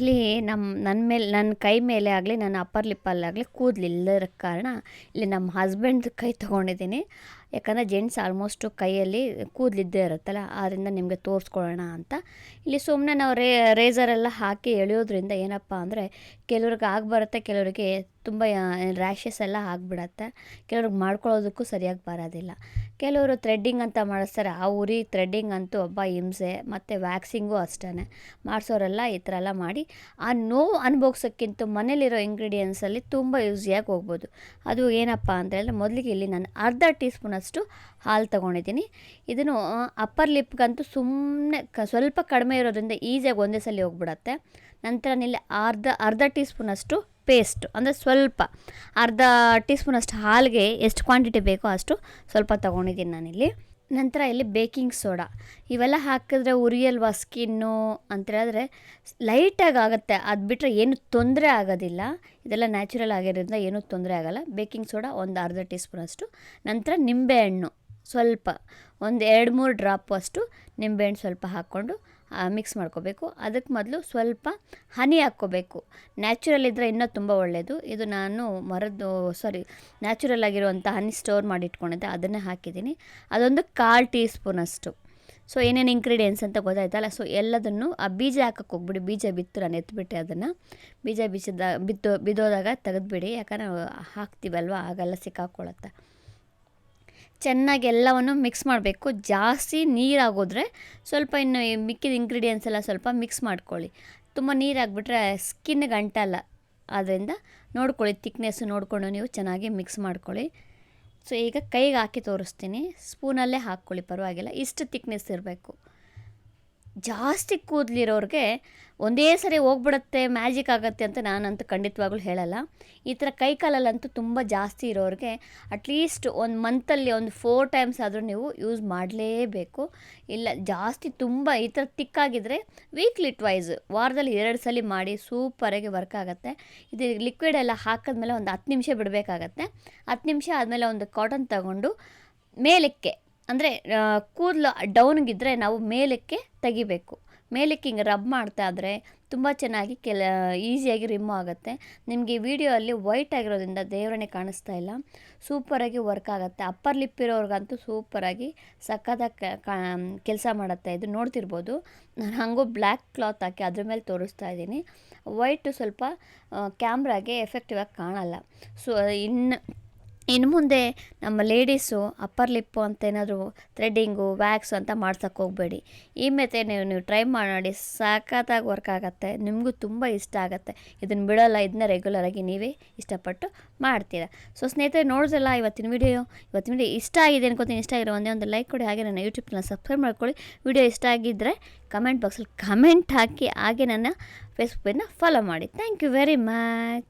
ಇಲ್ಲಿ ನಮ್ಮ ನನ್ನ ಮೇಲೆ ನನ್ನ ಕೈ ಮೇಲೆ ಆಗಲಿ, ನನ್ನ ಅಪ್ಪರ್ ಲಿಪ್ಪಲ್ಲಾಗಲಿ ಕೂದಲಿಲ್ಲದ ಕಾರಣ ಇಲ್ಲಿ ನಮ್ಮ ಹಸ್ಬೆಂಡ್ ಕೈ ತೊಗೊಂಡಿದ್ದೀನಿ. ಯಾಕಂದರೆ ಜೆಂಟ್ಸ್ ಆಲ್ಮೋಸ್ಟು ಕೈಯಲ್ಲಿ ಕೂದಲಿದ್ದೇ ಇರುತ್ತಲ್ಲ ಆದ್ದರಿಂದ ನಿಮಗೆ ತೋರಿಸ್ಕೊಳ್ಳೋಣ ಅಂತ. ಇಲ್ಲಿ ಸುಮ್ಮನೆ ನಾವು ರೇ ರೇಸರೆಲ್ಲ ಹಾಕಿ ಎಳೆಯೋದ್ರಿಂದ ಏನಪ್ಪ ಅಂದರೆ ಕೆಲವ್ರಿಗೆ ಆಗಿಬರುತ್ತೆ, ಕೆಲವರಿಗೆ ತುಂಬ ರ್ಯಾಷಸ್ ಎಲ್ಲ ಆಗಿಬಿಡತ್ತೆ. ಕೆಲವ್ರಿಗೆ ಮಾಡ್ಕೊಳ್ಳೋದಕ್ಕೂ ಸರಿಯಾಗಿ ಬರೋದಿಲ್ಲ. ಕೆಲವರು ಥ್ರೆಡ್ಡಿಂಗ್ ಅಂತ ಮಾಡಿಸ್ತಾರೆ, ಆ ಉರಿ ಥ್ರೆಡ್ಡಿಂಗ್ ಅಂತೂ ಒಬ್ಬ ಹಿಂಸೆ. ಮತ್ತು ವ್ಯಾಕ್ಸಿಂಗು ಅಷ್ಟೇ ಮಾಡಿಸೋರೆಲ್ಲ ಈ ಥರ ಎಲ್ಲ ಮಾಡಿ, ಆ ನೋವು ಅನುಭವಿಸೋಕ್ಕಿಂತ ಮನೇಲಿರೋ ಇಂಗ್ರೀಡಿಯೆಂಟ್ಸಲ್ಲಿ ತುಂಬ ಈಸಿಯಾಗಿ ಹೋಗ್ಬೋದು. ಅದು ಏನಪ್ಪ ಅಂತ ಮೊದಲಿಗೆ ಇಲ್ಲಿ ನಾನು ಅರ್ಧ ಟೀ ಸ್ಪೂನಷ್ಟು ಹಾಲು ತೊಗೊಂಡಿದ್ದೀನಿ. ಇದನ್ನು ಅಪ್ಪರ್ ಲಿಪ್ಗಂತೂ ಸುಮ್ಮನೆ ಕ, ಸ್ವಲ್ಪ ಕಡಿಮೆ ಇರೋದ್ರಿಂದ ಈಸಿಯಾಗಿ ಒಂದೇ ಸಲ ಹೋಗ್ಬಿಡತ್ತೆ. ನಂತರ ಇಲ್ಲಿ ಅರ್ಧ ಅರ್ಧ ಟೀ ಸ್ಪೂನಷ್ಟು ಪೇಸ್ಟ್ ಅಂದರೆ ಸ್ವಲ್ಪ, ಅರ್ಧ ಟೀ ಸ್ಪೂನಷ್ಟು ಹಾಲಿಗೆ ಎಷ್ಟು ಕ್ವಾಂಟಿಟಿ ಬೇಕೋ ಅಷ್ಟು ಸ್ವಲ್ಪ ತೊಗೊಂಡಿದ್ದೀನಿ ನಾನಿಲ್ಲಿ. ನಂತರ ಇಲ್ಲಿ ಬೇಕಿಂಗ್ ಸೋಡಾ. ಇವೆಲ್ಲ ಹಾಕಿದ್ರೆ ಉರಿಯಲ್ವಾ ಸ್ಕಿನ್ನು ಅಂತ ಹೇಳಿದ್ರೆ ಲೈಟಾಗಿ ಆಗುತ್ತೆ. ಅದು ಬಿಟ್ಟರೆ ಏನು ತೊಂದರೆ ಆಗೋದಿಲ್ಲ. ಇದೆಲ್ಲ ನ್ಯಾಚುರಲ್ ಆಗಿರೋದ್ರಿಂದ ಏನೂ ತೊಂದರೆ ಆಗೋಲ್ಲ. ಬೇಕಿಂಗ್ ಸೋಡಾ ಒಂದು ಅರ್ಧ ಟೀ ಸ್ಪೂನಷ್ಟು ನಂತರ ನಿಂಬೆಹಣ್ಣು ಸ್ವಲ್ಪ. ಒಂದು ಎರಡು ಮೂರು ಡ್ರಾಪ್ ಅಷ್ಟು ನಿಂಬೆಹಣ್ಣು ಸ್ವಲ್ಪ ಹಾಕ್ಕೊಂಡು ಮಿಕ್ಸ್ ಮಾಡ್ಕೋಬೇಕು. ಅದಕ್ಕೆ ಮೊದಲು ಸ್ವಲ್ಪ ಹನಿ ಹಾಕ್ಕೋಬೇಕು. ನ್ಯಾಚುರಲ್ ಇದ್ದರೆ ಇನ್ನೂ ತುಂಬ ಒಳ್ಳೆಯದು ಇದು ನಾನು ಮರದ್ದು ಸಾರಿ ನ್ಯಾಚುರಲ್ ಆಗಿರುವಂಥ ಹನಿ ಸ್ಟೋರ್ ಮಾಡಿ ಇಟ್ಕೊಂಡಿದ್ದೆ. ಅದನ್ನೇ ಹಾಕಿದ್ದೀನಿ. ಅದೊಂದು ಕಾಲು ಟೀ ಸ್ಪೂನಷ್ಟು ಸೊ ಏನೇನು ಇಂಗ್ರೀಡಿಯೆಂಟ್ಸ್ ಅಂತ ಗೊತ್ತಾಯ್ತಲ್ಲ? ಸೊ ಎಲ್ಲದನ್ನು ಆ ಬೀಜ ಹಾಕಕ್ಕೆ ಹೋಗ್ಬಿಡಿ. ಬೀಜ ಬಿತ್ತು, ನಾನು ಎತ್ಬಿಟ್ಟೆ ಅದನ್ನು. ಬೀಜ ಬಿಸಿದ, ಬಿತ್ತು, ಬಿದ್ದೋದಾಗ ತೆಗೆದ್ಬಿಡಿ. ಯಾಕಂದರೆ ಹಾಕ್ತೀವಲ್ವ? ಆಗೆಲ್ಲ ಸಿಕ್ಕಾಕೊಳ್ಳುತ್ತೆ ಚೆನ್ನಾಗಿ ಎಲ್ಲವನ್ನು ಮಿಕ್ಸ್ ಮಾಡಬೇಕು. ಜಾಸ್ತಿ ನೀರಾಗೋದ್ರೆ ಸ್ವಲ್ಪ ಇನ್ನು ಮಿಕ್ಕಿದ ಇಂಗ್ರೀಡಿಯೆಂಟ್ಸ್ ಎಲ್ಲ ಸ್ವಲ್ಪ ಮಿಕ್ಸ್ ಮಾಡ್ಕೊಳ್ಳಿ. ತುಂಬ ನೀರಾಗ್ಬಿಟ್ರೆ ಸ್ಕಿನ್ಗೆ ಅಂಟಲ್ಲ ಆದ್ದರಿಂದ ನೋಡ್ಕೊಳ್ಳಿ ತಿಕ್ನೆಸ್ ನೋಡಿಕೊಂಡು ನೀವು ಚೆನ್ನಾಗಿ ಮಿಕ್ಸ್ ಮಾಡ್ಕೊಳ್ಳಿ. ಸೊ ಈಗ ಕೈಗೆ ಹಾಕಿ ತೋರಿಸ್ತೀನಿ. ಸ್ಪೂನಲ್ಲೇ ಹಾಕ್ಕೊಳ್ಳಿ, ಪರವಾಗಿಲ್ಲ. ಇಷ್ಟು ತಿಕ್ನೆಸ್ ಇರಬೇಕು. ಜಾಸ್ತಿ ಕೂದಲಿರೋರಿಗೆ ಒಂದೇ ಸರಿ ಹೋಗ್ಬಿಡುತ್ತೆ ಮ್ಯಾಜಿಕ್ ಆಗುತ್ತೆ ಅಂತ ನಾನಂತೂ ಖಂಡಿತವಾಗ್ಲೂ ಹೇಳಲ್ಲ. ಈ ಥರ ಕೈ ಕಾಲಲ್ಲಂತೂ ತುಂಬ ಜಾಸ್ತಿ ಇರೋರಿಗೆ ಅಟ್ಲೀಸ್ಟ್ ಒಂದು ಮಂತಲ್ಲಿ ಒಂದು ಫೋರ್ ಟೈಮ್ಸ್ ಆದರೂ ನೀವು ಯೂಸ್ ಮಾಡಲೇಬೇಕು. ಇಲ್ಲ, ಜಾಸ್ತಿ ತುಂಬ ಈ ಥರ ತಿಕ್ಕಾಗಿದ್ದರೆ ವೀಕ್ಲಿ ಟ್ವೈಸ್ ವಾರದಲ್ಲಿ ಎರಡು ಸಲ ಮಾಡಿ ಸೂಪರಾಗಿ ವರ್ಕ್ ಆಗುತ್ತೆ. ಇದು ಲಿಕ್ವಿಡ್ ಎಲ್ಲ ಹಾಕಿದ್ಮೇಲೆ ಒಂದು ಹತ್ತು ನಿಮಿಷ ಬಿಡಬೇಕಾಗತ್ತೆ. ಹತ್ತು ನಿಮಿಷ ಆದಮೇಲೆ ಒಂದು ಕಾಟನ್ ತಗೊಂಡು ಮೇಲಕ್ಕೆ ಅಂದರೆ ಕೂದಲು ಡೌನ್ಗಿದ್ದರೆ ನಾವು ಮೇಲಕ್ಕೆ ತೆಗಿಬೇಕು. ಮೇಲಕ್ಕೆ ಹಿಂಗೆ ರಬ್ ಮಾಡ್ತಾ ಇದ್ರೆ ತುಂಬ ಚೆನ್ನಾಗಿ ಕೆಲ, ಈಸಿಯಾಗಿ ರಿಮೂವ್ ಆಗುತ್ತೆ. ನಿಮಗೆ ವಿಡಿಯೋ ಅಲ್ಲಿ ವೈಟ್ ಆಗಿರೋದ್ರಿಂದ ದೇವರನ್ನೇ ಕಾಣಿಸ್ತಾ ಇಲ್ಲ. ಸೂಪರಾಗಿ ವರ್ಕ್ ಆಗುತ್ತೆ. ಅಪ್ಪರ್ ಲಿಪ್ ಇರೋರ್ಗಂತೂ ಸೂಪರಾಗಿ ಸಕ್ಕತ್ತಾಗಿ ಕೆಲಸ ಮಾಡುತ್ತೆ. ಇದು ನೋಡ್ತಿರ್ಬೋದು. ನಾನು ಹಾಗೂ ಬ್ಲ್ಯಾಕ್ ಕ್ಲಾತ್ ಹಾಕಿ ಅದ್ರ ಮೇಲೆ ತೋರಿಸ್ತಾ ಇದ್ದೀನಿ. ವೈಟು ಸ್ವಲ್ಪ ಕ್ಯಾಮ್ರಾಗೆ ಎಫೆಕ್ಟಿವ್ ಆಗಿ ಕಾಣಲ್ಲ. ಸೊ, ಇನ್ನು ಇನ್ನು ಮುಂದೆ ನಮ್ಮ ಲೇಡೀಸು ಅಪ್ಪರ್ ಲಿಪ್ಪು ಅಂತ ಏನಾದರೂ ಥ್ರೆಡ್ಡಿಂಗು ವ್ಯಾಕ್ಸು ಅಂತ ಮಾಡ್ಸೋಕ್ಕೆ ಹೋಗಬೇಡಿ. ಈ ಮೆಥಡ್ ನೀವು ನೀವು ಟ್ರೈ ಮಾಡಿ ಸಖತ್ತಾಗಿ ವರ್ಕ್ ಆಗುತ್ತೆ. ನಿಮಗೂ ತುಂಬ ಇಷ್ಟ ಆಗುತ್ತೆ. ಇದನ್ನು ಬಿಡೋಲ್ಲ, ಇದನ್ನ ರೆಗ್ಯುಲರಾಗಿ ನೀವೇ ಇಷ್ಟಪಟ್ಟು ಮಾಡ್ತೀರಾ. ಸೊ ಸ್ನೇಹಿತರೆ, ನೋಡಿದ್ರಲ್ಲ ಇವತ್ತಿನ ವಿಡಿಯೋ ಇವತ್ತಿನ ವಿಡಿಯೋ ಇಷ್ಟ ಆಗಿದೆ ಅನ್ಕೋತೀನಿ. ಇಷ್ಟ ಆಗಿರೋ ಒಂದೇ ಒಂದು ಲೈಕ್ ಕೊಡಿ. ಹಾಗೆ ನನ್ನ ಯೂಟ್ಯೂಬ್ ಚಾನಲ್ ಸಬ್ಸ್ಕ್ರೈಬ್ ಮಾಡ್ಕೊಳ್ಳಿ. ವಿಡಿಯೋ ಇಷ್ಟ ಆಗಿದ್ದರೆ ಕಮೆಂಟ್ ಬಾಕ್ಸಲ್ಲಿ ಕಮೆಂಟ್ ಹಾಕಿ ಹಾಗೆ ನನ್ನ ಫೇಸ್ಬುಕ್ಕನ್ನು ಫಾಲೋ ಮಾಡಿ. Thank you very much